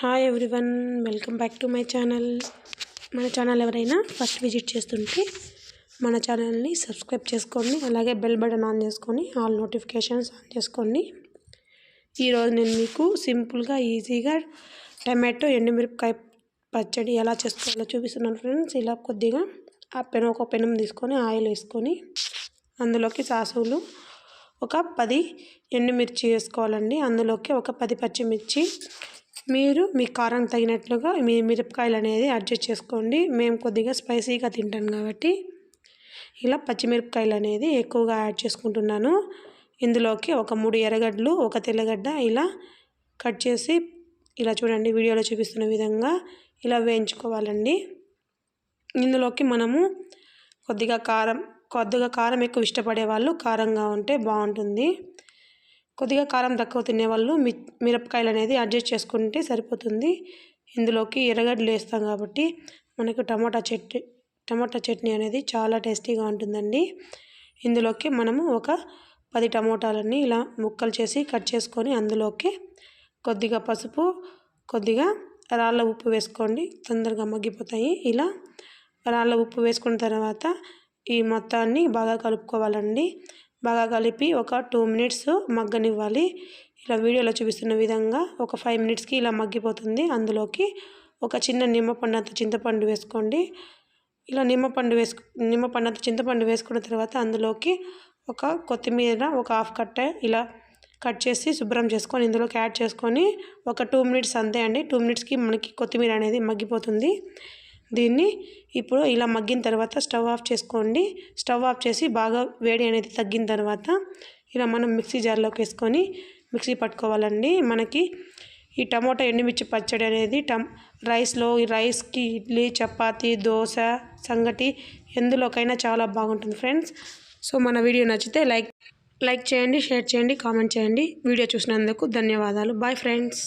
Hi everyone welcome back to my channel మన channel ఎవరైనా first visit చేస్తుంటే మన ఛానల్ని సబ్స్క్రైబ్ చేసుకోండి అలాగే బెల్ బటన్ ఆన్ చేసుకొని ఆల్ నోటిఫికేషన్స్ ఆన్ చేసుకోండి. ఈరోజు నేను మీకు సింపుల్గా ఈజీగా టమాటో ఎండుమిరపకాయ పచ్చడి ఎలా చేసుకోవాలో చూపిస్తున్నాను ఫ్రెండ్స్ ఇలా కొద్దిగా ఆ పెనం ఒక పెనం తీసుకొని ఆయిల్ వేసుకొని అందులోకి సాసులు ఒక పది ఎండుమిర్చి వేసుకోవాలండి. అందులోకి ఒక పది పచ్చిమిర్చి మీరు మీ కారం తగినట్లుగా మీ మిరపకాయలు అనేది అడ్జస్ట్ చేసుకోండి. మేము కొద్దిగా స్పైసీగా తింటాం కాబట్టి ఇలా పచ్చిమిరపకాయలు అనేది ఎక్కువగా యాడ్ చేసుకుంటున్నాను. ఇందులోకి ఒక మూడు ఎర్రగడ్డలు ఒక తెల్లగడ్డ ఇలా కట్ చేసి ఇలా చూడండి వీడియోలో చూపిస్తున్న విధంగా ఇలా వేయించుకోవాలండి. ఇందులోకి మనము కొద్దిగా కారం కొద్దిగా కారం ఎక్కువ ఇష్టపడే వాళ్ళు కారంగా ఉంటే బాగుంటుంది. కొద్దిగా కారం తక్కువ తినేవాళ్ళు మి మిరపకాయలు అనేది అడ్జస్ట్ చేసుకుంటే సరిపోతుంది. ఇందులోకి ఎర్రగడ్డలు వేస్తాం కాబట్టి మనకు టమాటా చట్నీ టమాటా చట్నీ అనేది చాలా టేస్టీగా ఉంటుందండి. ఇందులోకి మనము ఒక పది టమోటాలని ఇలా ముక్కలు చేసి కట్ చేసుకొని అందులోకి కొద్దిగా పసుపు కొద్దిగా రాళ్ళ ఉప్పు వేసుకోండి. తొందరగా మగ్గిపోతాయి. ఇలా రాళ్ళ ఉప్పు వేసుకున్న తర్వాత ఈ మొత్తాన్ని బాగా కలుపుకోవాలండి. బాగా కలిపి ఒక టూ మినిట్స్ మగ్గనివ్వాలి. ఇలా వీడియోలో చూపిస్తున్న విధంగా ఒక ఫైవ్ మినిట్స్కి ఇలా మగ్గిపోతుంది. అందులోకి ఒక చిన్న నిమ్మపండు అంత చింతపండు వేసుకోండి. ఇలా నిమ్మపండు వేసుకు నిమ్మపండు అంత చింతపండు వేసుకున్న తర్వాత అందులోకి ఒక కొత్తిమీర ఒక హాఫ్ కట్ట ఇలా కట్ చేసి శుభ్రం చేసుకొని ఇందులోకి యాడ్ చేసుకొని ఒక టూ మినిట్స్ అంతే అండి. టూ మినిట్స్కి మనకి కొత్తిమీర అనేది మగ్గిపోతుంది. దీన్ని ఇప్పుడు ఇలా మగ్గిన తర్వాత స్టవ్ ఆఫ్ చేసుకోండి. స్టవ్ ఆఫ్ చేసి బాగా వేడి అనేది తగ్గిన తర్వాత ఇలా మనం మిక్సీ జార్లోకి వేసుకొని మిక్సీ పట్టుకోవాలండి. మనకి ఈ టమోటా ఎండుమిర్చి పచ్చడి అనేది టమ్ రైస్లో ఈ రైస్కి ఇడ్లీ చపాతి దోశ సంగటి ఎందులోకైనా చాలా బాగుంటుంది ఫ్రెండ్స్. సో మన వీడియో నచ్చితే లైక్ లైక్ చేయండి షేర్ చేయండి కామెంట్ చేయండి. వీడియో చూసినందుకు ధన్యవాదాలు. Bye friends.